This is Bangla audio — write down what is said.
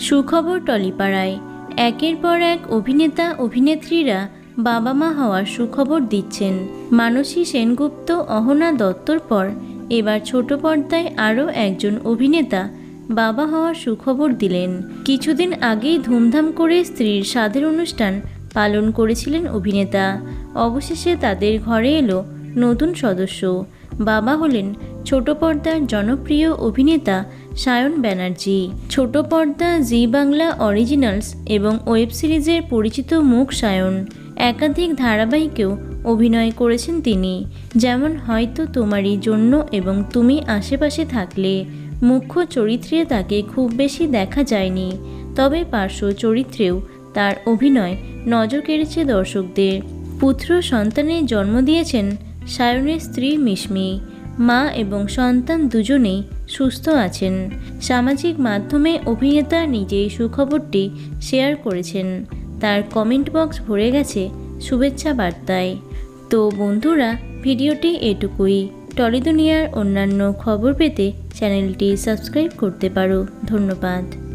সুখবর টলিপাড়ায়। একের পর এক অভিনেতা, অভিনেত্রীরা বাবা মা হওয়ার সুখবর দিচ্ছেন। মানসী সেনগুপ্ত, অহনা দত্তর পর এবার ছোট পর্দায় আরও একজন অভিনেতা বাবা হওয়ার সুখবর দিলেন। কিছুদিন আগেই ধুমধাম করে স্ত্রীর স্বাদের অনুষ্ঠান পালন করেছিলেন অভিনেতা। অবশেষে তাদের ঘরে এলো নতুন সদস্য। বাবা হলেন ছোট পর্দার জনপ্রিয় অভিনেতা সায়ন ব্যানার্জি। ছোট পর্দা, জি বাংলা অরিজিনালস এবং ওয়েব সিরিজের পরিচিত মুখ সায়ন। একাধিক ধারাবাহিকেও অভিনয় করেছেন তিনি। যেমন হয়তো তোমারই জন্য এবং তুমি আশেপাশে থাকলে। মুখ্য চরিত্রে তাকে খুব বেশি দেখা যায়নি। তবে পার্শ্ব চরিত্রেও তার অভিনয় নজর কেড়েছে দর্শকদের। পুত্র সন্তানের জন্ম দিয়েছেন সায়নের স্ত্রী মিশমি। মা এবং সন্তান দুজনেই সুস্থ আছেন। সামাজিক মাধ্যমে অভিনেতা নিজেই সুখবরটি শেয়ার করেছেন। তার কমেন্ট বক্স ভরে গেছে শুভেচ্ছা বার্তায়। তো বন্ধুরা, ভিডিওটি এটুকুই। টলিদুনিয়ার অন্যান্য খবর পেতে চ্যানেলটি সাবস্ক্রাইব করতে পারো। ধন্যবাদ।